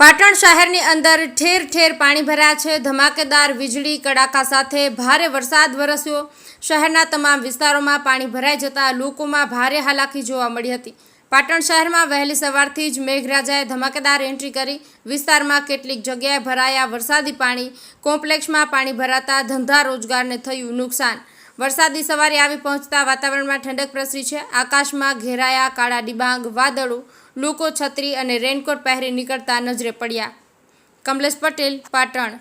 પાટણ શહેરની અંદર ઠેર ઠેર પાણી ભરાયા છે. ધમાકેદાર વીજળી, કડાકા સાથે ભારે વરસાદ વરસ્યો. શહેરના તમામ વિસ્તારોમાં પાણી ભરાઈ જતા લોકોમાં ભારે હાલાકી જોવા મળી હતી. પાટણ શહેરમાં વહેલી સવારથી જ મેઘરાજાએ ધમાકેદાર એન્ટ્રી કરી. વિસ્તારમાં કેટલીક જગ્યાએ ભરાયા વરસાદી પાણી. કોમ્પ્લેક્ષમાં પાણી ભરાતા ધંધા રોજગારને થયું નુકસાન. વરસાદી સવારે આવી પહોંચતા વાતાવરણમાં ઠંડક પ્રસરી છે. આકાશમાં ઘેરાયા કાળા ડિબાંગ, વાદળો લોકો છત્રી અને રેનકોટ પહેરી નીકળતા નજરે પડ્યા. કમલેશ પટેલ પાટણ.